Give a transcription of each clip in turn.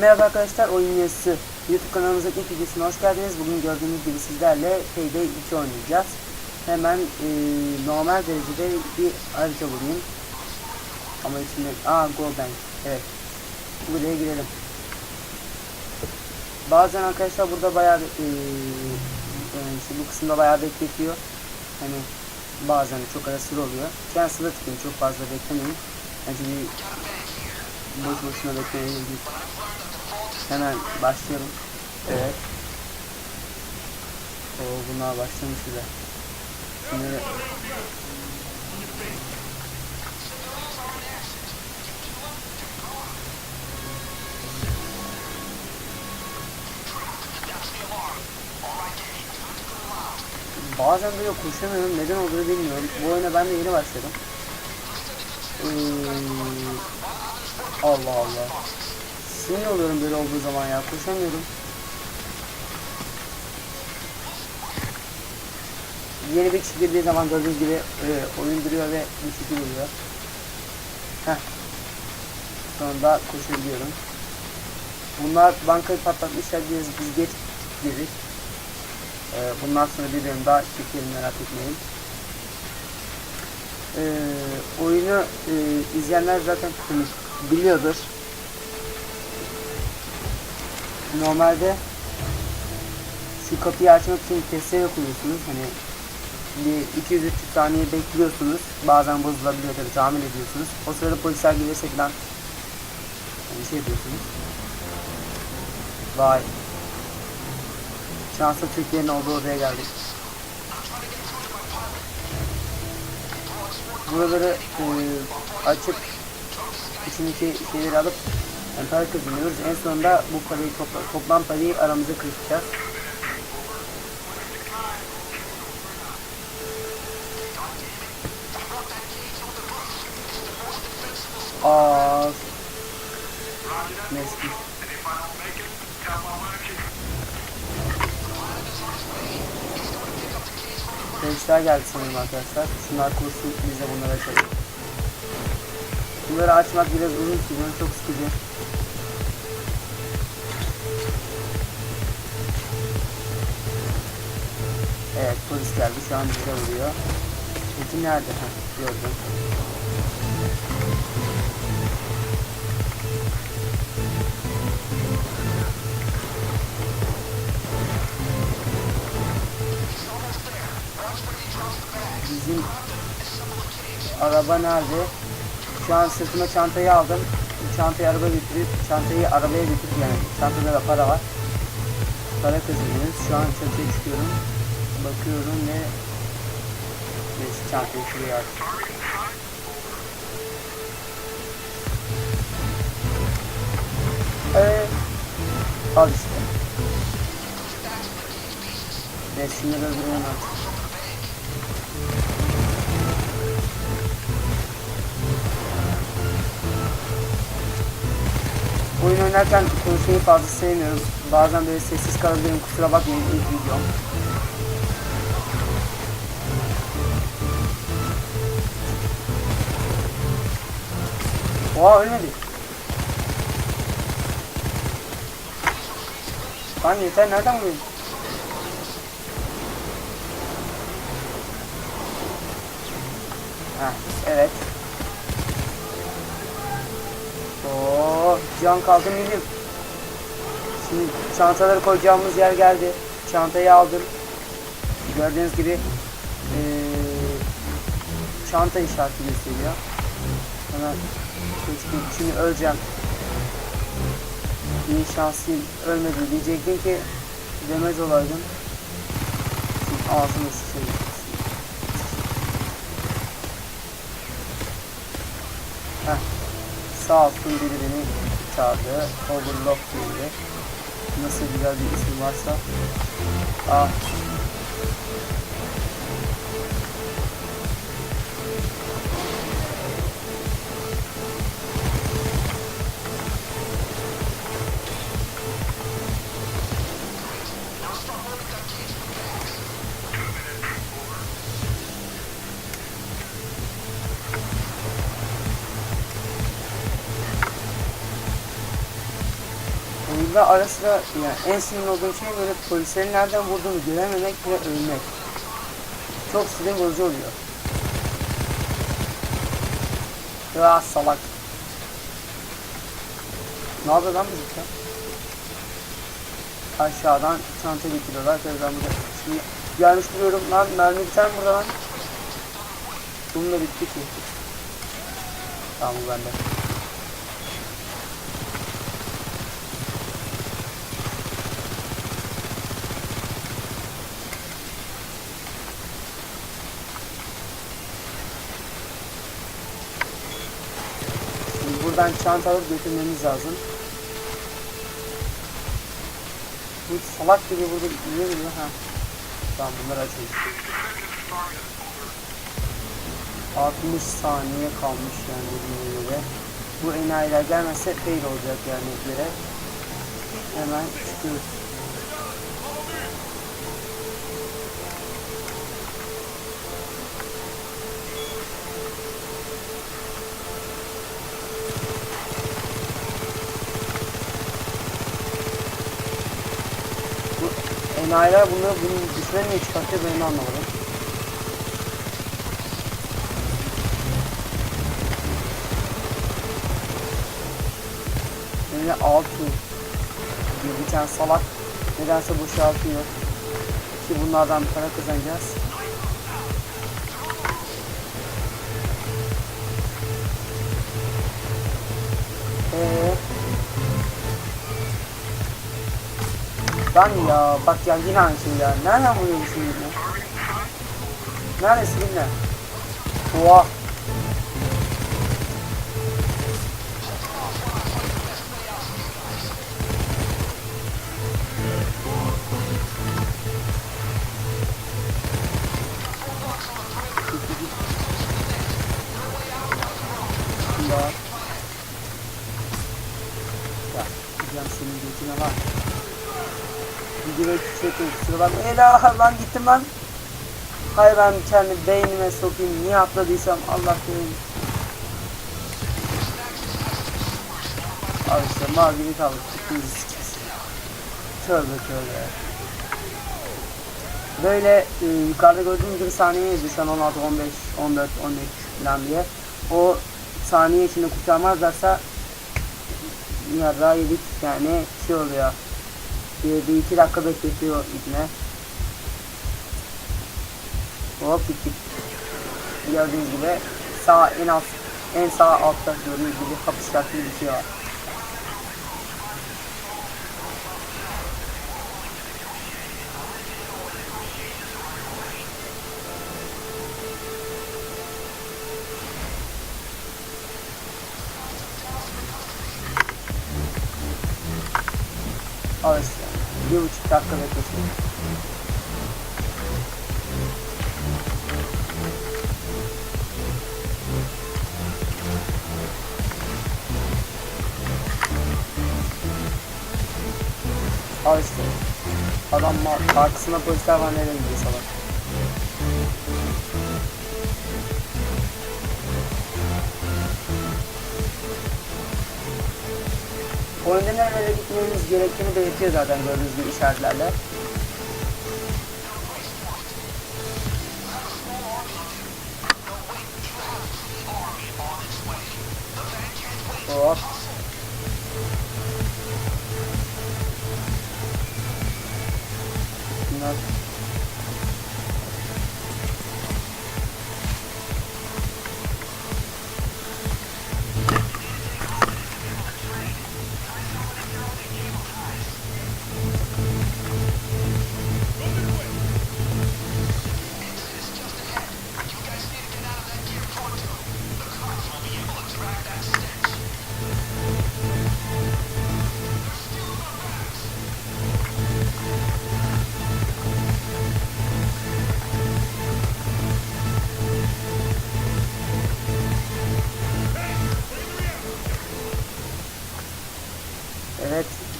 Merhaba arkadaşlar, Oyun Yazısı YouTube kanalımızın ilk videosuna hoş geldiniz. Bugün gördüğünüz gibi sizlerle Payday 2 oynayacağız. Hemen e, normal derecede bir harita bulayım. Ama içinde... Aa, Go Bank. Evet. Buraya girelim. Bazen arkadaşlar burada bayağı e, yani işte bu kısımda bayağı bekletiyor. Hani bazen çok ara sıra oluyor. Ben sıra tıklayın, çok fazla beklemeyin. Yani çünkü boş boşuna yok. Hemen başlayalım. Evet. O bunlar başlamış bile. Şimdi Bazen böyle koşamıyorum. Neden olduğunu bilmiyorum. Bu oyuna ben de yeni başladım. Ee, Allah Allah. Sinir oluyorum böyle olduğu zaman ya. Koşamıyorum. Yeni bir kişi girdiği zaman gördüğünüz gibi e, oyun duruyor ve bir şekil oluyor. Heh. Sonunda koşabiliyorum. Bunlar bankayı patlatmışlar biz, biz geç girdik. Ee, bundan sonra bir bölüm daha çekelim merak etmeyin. Ee, oyunu e, izleyenler zaten biliyordur. Normalde şu kapıyı açmak için testere koyuyorsunuz. Hani bir 200-300 saniye bekliyorsunuz. Bazen bozulabiliyor tabii tahmin ediyorsunuz. O sırada polisler gelirse falan yani şey yapıyorsunuz. Vay. Şanslı Türkiye'nin olduğu odaya geldik. Buraları e, açıp içindeki şeyleri alıp yani para kazanıyoruz. En sonunda bu parayı topla, toplam parayı aramıza kırışacağız. Aa, Neyse. Gençler geldi sanırım arkadaşlar. Şunlar kursun biz de bunları açalım. Bunları açmak biraz uzun sürüyor. Çok sıkıcı. Evet polis geldi. Şu an bize vuruyor. Peki nerede? Heh, gördüm. Bizim araba nerede? Şu an sırtıma çantayı aldım. Çantayı arabaya götürüp çantayı arabaya götürüp yani çantada da para var. Para kazanıyoruz. Şu an çatıya çıkıyorum. Bakıyorum ve Neyse çantayı şuraya attım. Evet. Al işte. Neyse şunları öldürüyorum artık. Oynarken konuşmayı fazla sevmiyorum. Bazen böyle sessiz kalabilirim kusura bakmayın ilk videom. Oha ölmedi. Lan yeter nereden vuruyorsun? Heh, evet. Oo, can kaldı milim. Şimdi çantaları koyacağımız yer geldi. Çantayı aldım. Gördüğünüz gibi ee, çanta işareti gösteriyor. Hemen. Şimdi öleceğim. İyi şanslıyım. Ölmedi diyecektim ki demez olaydım. Şimdi ağzını sıçrayım. Heh. Sağ olsun biri çağırdı. Overlock diye. Nasıl güzel bir isim varsa. Ah. Ve ara sıra yani en sinir olduğum şey böyle polislerin nereden vurduğunu görememek ve ölmek. Çok sinir bozucu oluyor. Ya salak. Ne yapıyor lan bizimkiler? Aşağıdan çanta getiriyorlar. Tabii ben burada şimdi gelmiş duruyorum lan mermi biter mi burada lan? Bununla bitti ki. Tamam bu bende. Şimdi buradan çanta alıp götürmemiz lazım. Bu salak gibi burada niye duruyor ha? Tamam bunları açayım. 60 saniye kalmış yani dediğine göre. Bu enayiler gelmezse fail olacak yani göre. Hemen çıkıyoruz. Enayiler bunları bunun dışına niye çıkartıyor ben anlamadım. Yine altı diyor bir tane salak nedense boşaltıyor ki bunlardan para kazanacağız. Ee, Lan ya bak ya yine aynı şey ya. Nereden vuruyorsun yine? Neredesin yine? Oha. Ya. Gideceğim senin götüne lan. Videoyu küçültün kusura bakma. Ela lan gittim lan. Hayır ben kendi beynime sokayım. Niye atladıysam Allah bilir. Al işte mavi kaldık. Çıktığımızı sikeceğiz. Tövbe tövbe. Böyle e, yukarıda gördüğünüz gibi saniye yazıyor şu an 16, 15, 14, 13 falan diye. O saniye içinde kurtarmazlarsa yarrağı yedik yani şey oluyor. Bir, bir iki dakika bekletiyor ibne. Hop gittik. Gördüğünüz gibi sağ en alt en sağ altta gördüğünüz gibi hapis şartlı bir Bir dakika beklesin. Al işte. Adam arkasında polisler var nereye gidiyor salak. Oyunda nerelere gitmemiz gerektiğini belirtiyor zaten gördüğünüz gibi işaretlerle. Hop. Bunlar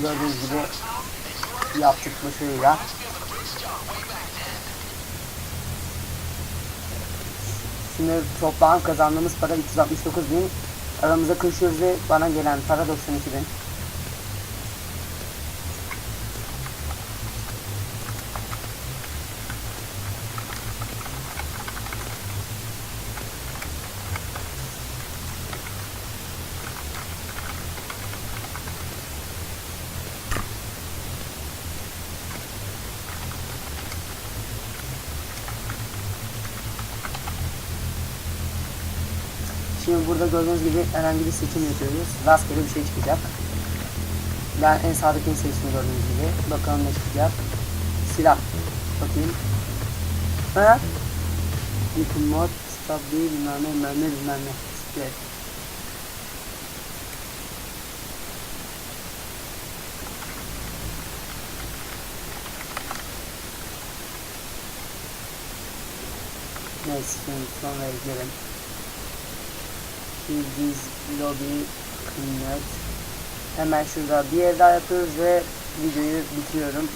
gördüğünüz gibi yaptık başarıyla. Şimdi toplam kazandığımız para 369 bin. Aramıza kırışıyoruz ve bana gelen para 92 bin. Şimdi burada gördüğünüz gibi herhangi bir seçim yapıyoruz. Rastgele bir şey çıkacak. Ben en sağdakini seçtim gördüğünüz gibi. Bakalım ne çıkacak. Silah. Bakayım. Ha? Yıkım mod, stop değil, bilmem ne, bilmem ne, bilmem ne. Evet. Neyse şimdi sonra gidelim. Bildiz lobby kıymet. Hemen şurada bir ev daha yapıyoruz ve videoyu bitiriyorum.